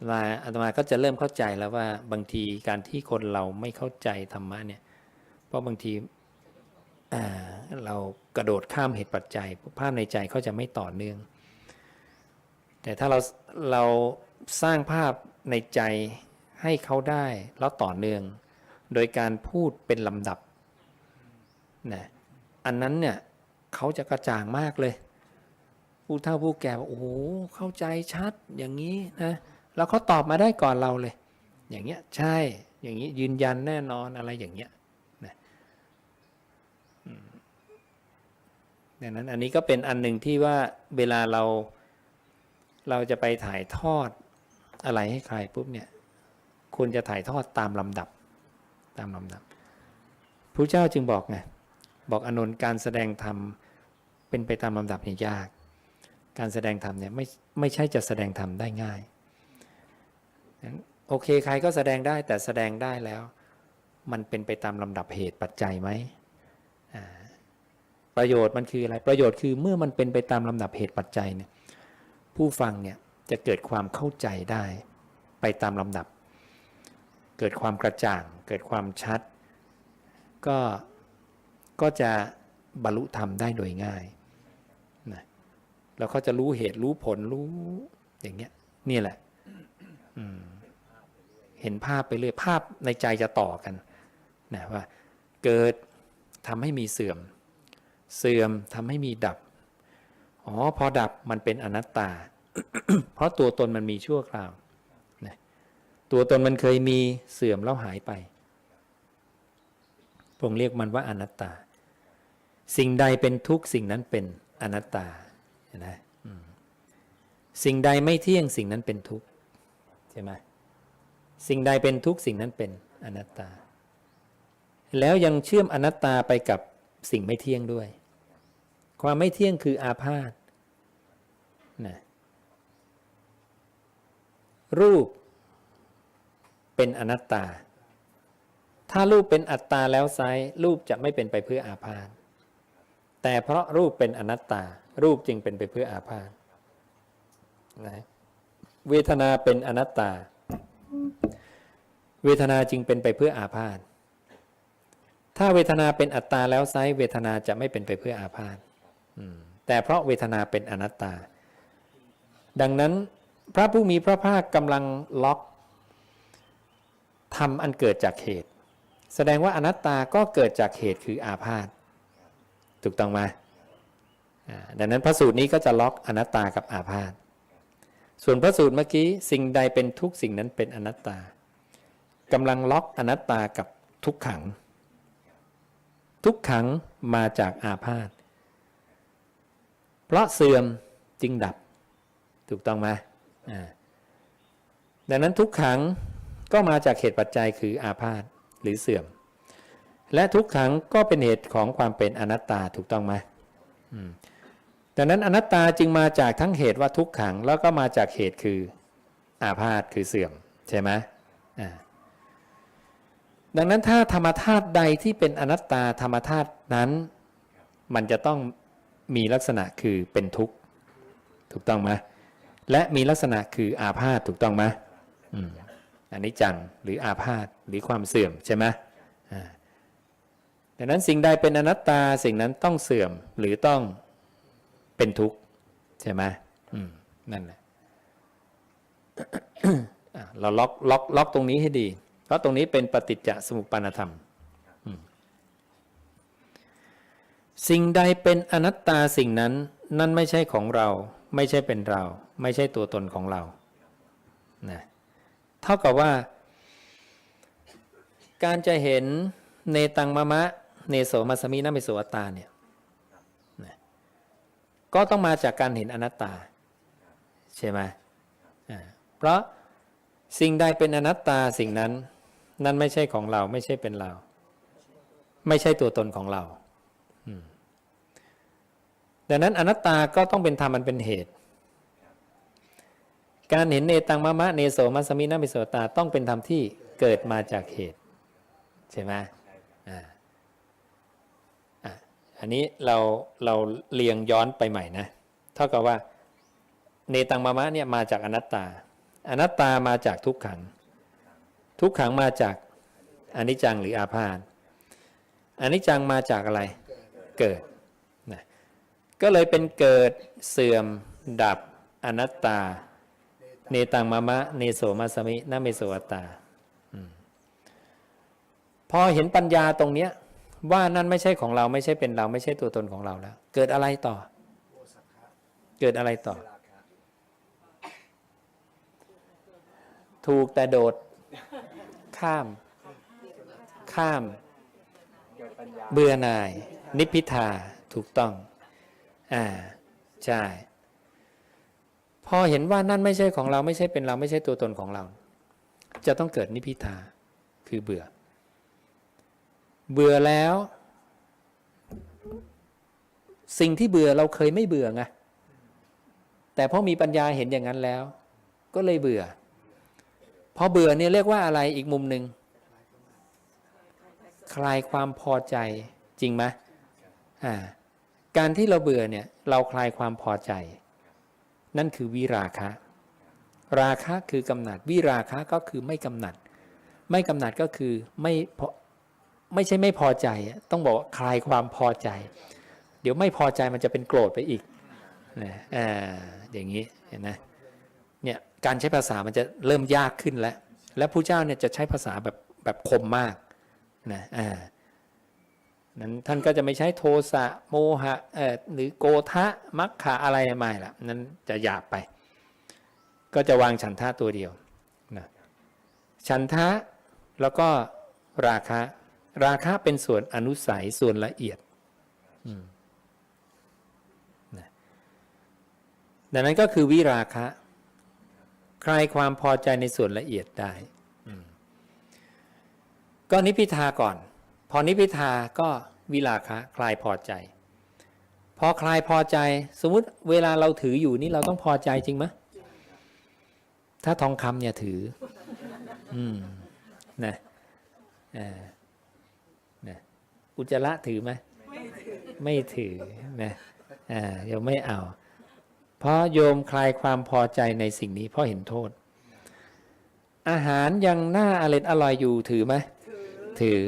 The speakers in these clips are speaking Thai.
อาตมาอาตมาก็จะเริ่มเข้าใจแล้วว่าบางทีการที่คนเราไม่เข้าใจธรรมะเนี่ย เพราะบางทีเรากระโดดข้ามเหตุปัจจัยภาพในใจเขาจะไม่ต่อเนื่อง แต่ถ้าเราเราสร้างภาพในใจให้เขาได้แล้วต่อเนื่อง โดยการพูดเป็นลำดับนะอันนั้นเนี่ยเขาจะกระจ่างมากเลย ผู้เฒ่าผู้แก่บอกโอ้โหเข้าใจชัดอย่างนี้นะ แล้วเขาตอบมาได้ก่อนเราเลย อย่างเงี้ยใช่ อย่างนี้ยืนยันแน่นอนอะไรอย่างเงี้ยนะดังนั้นอันนี้ก็เป็นอันหนึ่งที่ว่าเวลาเราเราจะไปถ่ายทอดอะไรให้ใครปุ๊บเนี่ยควรจะถ่ายทอดตามลำดับตามลำดับพระเจ้าจึงบอกไงบอกอนนท์การแสดงธรรมเป็นไปตามลำดับเนี่ยยาก การแสดงธรรมเนี่ยไม่ไม่ใช่จะแสดงธรรมได้ง่าย โอเคใครก็แสดงได้แต่แสดงได้แล้ว มันเป็นไปตามลำดับเหตุปัจจัยไหมประโยชน์มันคืออะไรประโยชน์คือเมื่อมันเป็นไปตามลำดับเหตุปัจจัยเนี่ยผู้ฟังเนี่ยจะเกิดความเข้าใจได้ ไปตามลำดับ เกิดความกระจ่าง เกิดความชัด ก็ก็จะบรรลุธรรมได้โดยง่ายนะแล้วเขาจะรู้เหตุรู้ผลรู้อย่างเงี้ยนี่แหละ อืม เห็นภาพไปเรื่อยภาพในใจจะต่อกันนะว่าเกิดทำให้มีเสื่อม เสื่อมทำให้มีดับอ๋อพอดับมันเป็นอนัตตา เพราะตัวตนมันมีชั่วคราวนะตัวตนมันเคยมีเสื่อมแล้วหายไปพงเรียกมันว่าอนัตตา สิ่งใดเป็นทุกสิ่งนั้นเป็นอนัตตาเห็นไหมสิ่งใดไม่เที่ยงสิ่งนั้นเป็นทุกข์ใช่ไหม สิ่งใดเป็นทุกสิ่งนั้นเป็นอนัตตา แล้วยังเชื่อมอนัตตาไปกับสิ่งไม่เที่ยงด้วย ความไม่เที่ยงคืออาพาธนะรูปเป็นอนัตตา ถ้ารูปเป็นอัตตาแล้วไซร้รูปจะไม่เป็นไปเพื่ออาพาธแต่เพราะรูปเป็นอนัตตา รูปจึงเป็นไปเพื่ออาพาธนะเวทนาเป็นอนัตตา เวทนาจึงเป็นไปเพื่ออาพาธถ้าเวทนาเป็นอัตตาแล้วไซเวทนาจะไม่เป็นไปเพื่ออาพาธแต่เพราะเวทนาเป็นอนัตตา ดังนั้นพระผู้มีพระภาคกำลังล็อกทำอันเกิดจากเหตุ แสดงว่าอนัตตาก็เกิดจากเหตุคืออาพาธถูกต้องไหมดังนั้นพระสูตรนี้ก็จะล็อกอนัตตากับอาพาธ ส่วนพระสูตรเมื่อกี้สิ่งใดเป็นทุกสิ่งนั้นเป็นอนัตตากำลังล็อกอนัตตากับทุกขัง ทุกขังมาจากอาพาธเพราะเสื่อมจึงดับ ถูกต้องไหมดังนั้นทุกขังก็มาจากเหตุปัจจัยคืออาพาธหรือเสื่อม และทุกขังก็เป็นเหตุของความเป็นอนัตตาถูกต้องไหม ดังนั้นอนัตตาจึงมาจากทั้งเหตุว่าทุกขัง แล้วก็มาจากเหตุคืออาพาธคือเสื่อมใช่ไหมดังนั้นถ้าธรรมธาตุใดที่เป็นอนัตตาธรรมธาตุนั้น มันจะต้องมีลักษณะคือเป็นทุกข์ถูกต้องไหมและมีลักษณะคืออาพาธถูกต้องไหมอันนี้จังหรืออาพาธหรือความเสื่อมใช่ไหมดังนั้นสิ่งใดเป็นอนัตตาสิ่งนั้นต้องเสื่อมหรือต้อง เป็นทุกข์ใช่ไหมอืมนั่นแหละอะเราล็อกล็อกล็อกตรงนี้ให้ดี เพราะตรงนี้เป็นปฏิจจสมุปปนธรรมอืมสิ่งใดเป็นอนัตตาสิ่งนั้น นั่นไม่ใช่ของเรา ไม่ใช่เป็นเรา ไม่ใช่ตัวตนของเรานะเท่ากับว่า การจะเห็นเนตังมะมะ เนโสมัสมินะเมโสอัตตาเนี่ยนะ ก็ต้องมาจากการเห็นอนัตตา ใช่ไหมเพราะสิ่งใดเป็นอนัตตาสิ่งนั้น นั่นไม่ใช่ของเราไม่ใช่เป็นเรา ไม่ใช่ตัวตนของเราดังนั้นอนัตตาก็ต้องเป็นธรรมมันเป็นเหตุ การเห็นเนตังมะมะเนโสมัสมินะมิโสตาต้องเป็นธรรมที่เกิดมาจากเหตุ ใช่ไหมอ่า อันนี้เราเราเรียงย้อนไปใหม่นะ เท่ากับว่าเนตังมะมะเนี่ยมาจากอนัตตา อนัตตามาจากทุกขัง ทุกขังมาจากอนิจจังหรืออาพาธอนิจจังมาจากอะไร เกิดนะก็เลยเป็นเกิดเสื่อมดับอนัตตา เนตังมะมะ เนโสมาสมินเมโสอัตา พอเห็นปัญญาตรงเนี้ย ว่านั่นไม่ใช่ของเราไม่ใช่เป็นเราไม่ใช่ตัวตนของเราแล้ว เกิดอะไรต่อ เกิดอะไรต่อ ถูกแต่โดด ข้าม ข้าม เบื่อหน่าย นิพพิทาถูกต้อง อ่า ใช่ พอเห็นว่านั่นไม่ใช่ของเราไม่ใช่เป็นเราไม่ใช่ตัวตนของเรา จะต้องเกิดนิพพิทาคือเบื่อ เบื่อแล้ว สิ่งที่เบื่อเราเคยไม่เบื่อไงแต่พอมีปัญญาเห็นอย่างนั้นแล้ว ก็เลยเบื่อ พอเบื่อเนี่ยเรียกว่าอะไรอีกมุมหนึ่งคลายความพอใจจริงไหมอ่า การที่เราเบื่อเนี่ย เราคลายความพอใจ นั่นคือวิราคะ ราคะคือกำหนัด วิราคะก็คือไม่กำหนัด ไม่กำหนัดก็คือไม่พอ ไม่ใช่ไม่พอใจ ต้องบอกคลายความพอใจ เดี๋ยวไม่พอใจมันจะเป็นโกรธไปอีกนะอ่าอย่างนี้เห็นไหมเนี่ยการใช้ภาษามันจะเริ่มยากขึ้นแล้ว และผู้เจ้าเนี่ยจะใช้ภาษาแบบแบบคมมากนะอ่านั้นท่านก็จะไม่ใช้โทสะโมหะเอ่อหรือโกทะมัคคะอะไรไม่ละนั้นจะหยาบไป ก็จะวางฉันทะตัวเดียวนะฉันทะแล้วก็ราคะ ราคะเป็นส่วนอนุสัยส่วนละเอียดดังนั้นก็คือวิราคะ คลายความพอใจในส่วนละเอียดได้ก็นิพิทาก่อน พอนิพิทาก็วิราคะ คลายพอใจ พอคลายพอใจ สมมุติเวลาเราถืออยู่นี่เราต้องพอใจจริงไหมถ้าทองคำเนี่ยถือ อืมนะอ่า อุจจาระถือไหมไม่ถือนะอ่าโยมไม่เอา เพราะโยมคลายความพอใจในสิ่งนี้เพราะเห็นโทษ อาหารยังน่าอร่อยอร่อยอยู่ถือไหมถือ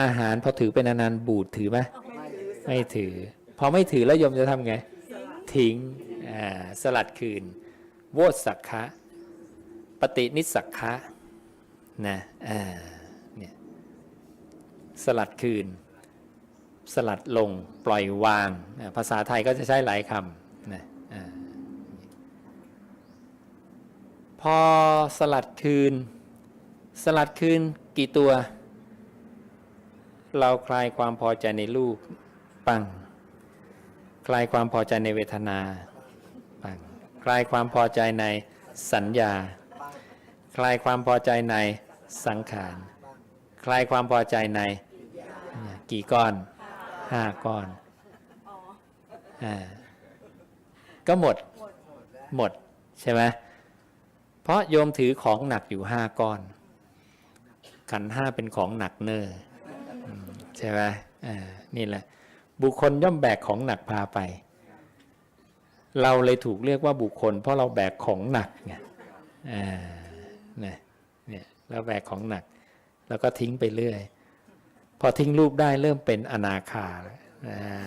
อาหารพอถือเป็นนานๆบูดถือไหมไม่ถือ พอไม่ถือแล้วโยมจะทำไง ทิ้งอ่าสลัดคืน โวสักคะ ปฏินิสสักคะนะอ่าเนี่ย สลัดคืน สลัดลง ปล่อยวาง ภาษาไทยก็จะใช้หลายคำนะพอสลัดคืน สลัดคืนกี่ตัว เราคลายความพอใจในรูปปัง คลายความพอใจในเวทนาปังคลายความพอใจในสัญญา คลายความพอใจในสังขาร คลายความพอใจใน กี่ก้อนห้าก้อนอ่าก็หมดหมดใช่ไหมเพราะโยมถือของหนักอยู่ห้าก้อน ขันธ์ห้าเป็นของหนักเนอร์อืมใช่ไหมอ่านี่แหละ บุคคลย่อมแบกของหนักพาไป เราเลยถูกเรียกว่าบุคคล เพราะเราแบกของหนักไงอ่าเนี่ยเนี่ยเราแบกของหนัก แล้วก็ทิ้งไปเรื่อย พอทิ้งรูปได้เริ่มเป็นอนาคาแล้ว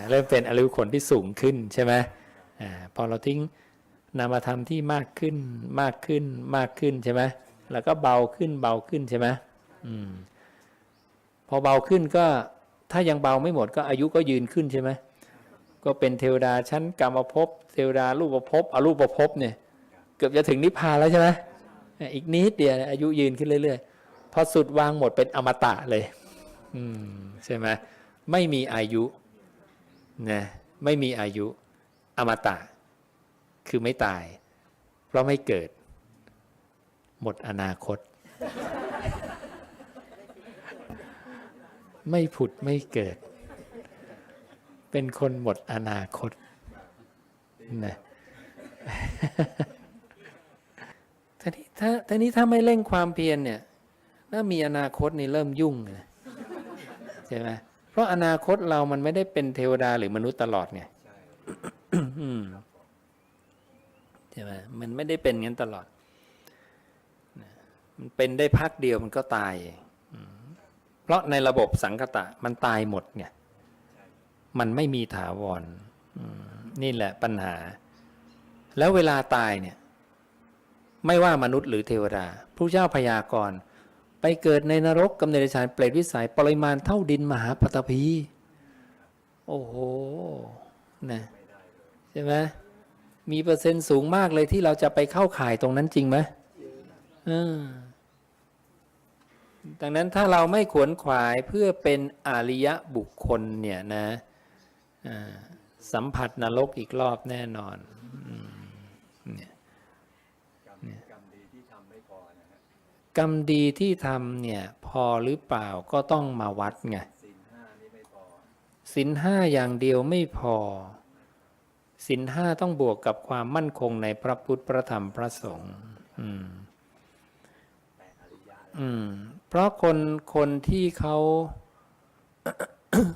เริ่มเป็นอริยบุคคลที่สูงขึ้นใช่ไหมอ่าพอเราทิ้งนามธรรมที่มากขึ้นมากขึ้นมากขึ้นใช่ไหมแล้วก็เบาขึ้นเบาขึ้นใช่ไหมอืมพอเบาขึ้นก็ถ้ายังเบาไม่หมดก็อายุก็ยืนขึ้นใช่ไหมก็เป็นเทวดาชั้นกรรมภพเทวดารูปภพอรูปภพเนี่ย เกือบจะถึงนิพพานแล้วใช่ไหมอีกนิดเดียวอายุยืนขึ้นเรื่อยๆพอสุดวางหมดเป็นอมตะเลย อืมใช่ไหมไม่มีอายุนะไม่มีอายุอมตะ คือไม่ตาย เพราะไม่เกิด หมดอนาคต ไม่ผุดไม่เกิด เป็นคนหมดอนาคตนะทีนี้ถ้าทีนี้ถ้าไม่เร่งความเพียรเนี่ยถ้ามีอนาคตนี่เริ่มยุ่งนะ ช่ไหมเพราะอนาคตเรามันไม่ได้เป็นเทวดาหรือมนุษย์ตลอดไงอืมใช่ไหมมันไม่ได้เป็นงั้นตลอด มันเป็นได้พักเดียวมันก็ตายอืมเพราะในระบบสังคตะมันตายหมดไงมันไม่มีถาวรอืมนี่แหละปัญหา แล้วเวลาตายเนี่ย ไม่ว่ามนุษย์หรือเทวดาพระเจ้าพยากรณ์ ไปเกิดในนรกกำเนิดฉานเปรตวิสัยปริมาณเท่าดินมหาปฐพี โอ้โหนะใช่ไหมมีเปอร์เซ็นต์สูงมากเลยที่เราจะไปเข้าข่ายตรงนั้นจริงไหมดังนั้นถ้าเราไม่ขวนขวายเพื่อเป็นอริยะบุคคลเนี่ยนะสัมผัสนรกอีกรอบแน่นอนอเนี่ย กรรมกรรมดีที่ทำไม่พอนะฮะ กรรมดีที่ทำเนี่ยพอหรือเปล่าก็ต้องมาวัดไงสินห้าอย่างเดียวไม่พอสินห้าต้องบวกกับความมั่นคงในพระพุทธพระธรรมพระสงฆ์อืมอืมเพราะคนคนที่เขา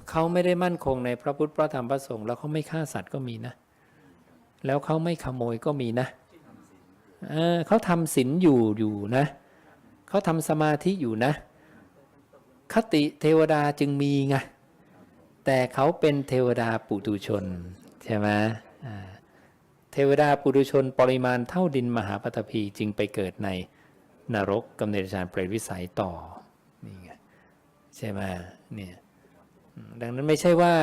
เขาไม่ได้มั่นคงในพระพุทธพระธรรมพระสงฆ์แล้วเขาไม่ฆ่าสัตว์ก็มีนะ แล้วเขาไม่ขโมยก็มีนะเออเขาทำศีลอยู่อยู่นะ เขาทำสมาธิอยู่นะ คติเทวดาจึงมีไงแต่เขาเป็นเทวดาปุตุชนใช่ไหมเทวดาปุตุชนปริมาณเท่าดินมหาปฐพีจึงไปเกิดในนรกกำเนิดฌานเปรตวิสัยต่อนี่ไงใช่ไหมเนี่ยดังนั้นไม่ใช่ว่า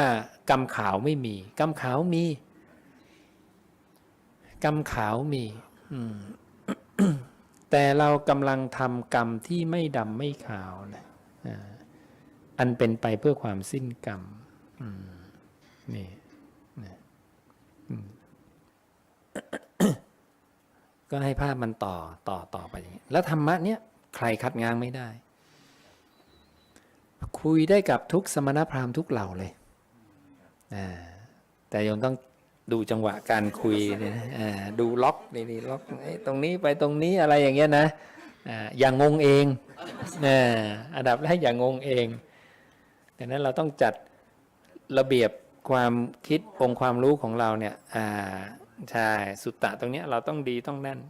กรรมขาวไม่มีกรรมขาวมีกรรมขาวมี อืม แต่เรากำลังทำกรรมที่ไม่ดำไม่ขาวนะอันเป็นไปเพื่อความสิ้นกรรมนี่นะก็ให้ภาพมันต่อต่อต่อไปอย่างนี้ แล้วธรรมะเนี้ยใครคัดง้างไม่ได้ คุยได้กับทุกสมณพราหมณ์ทุกเหล่าเลยแต่โยมต้อง ดูจังหวะการคุยเนี่ยนะดูล็อกนี่นี่ล็อกตรงนี้ไปตรงนี้อะไรอย่างเงี้ยนะอย่างงงเองอ่าอันดับแรกอย่างงงเองดังนั้นเราต้องจัดระเบียบความคิดองค์ความรู้ของเราเนี่ยอ่าใช่สุตตะตรงเนี้ยเราต้องดีต้องแน่น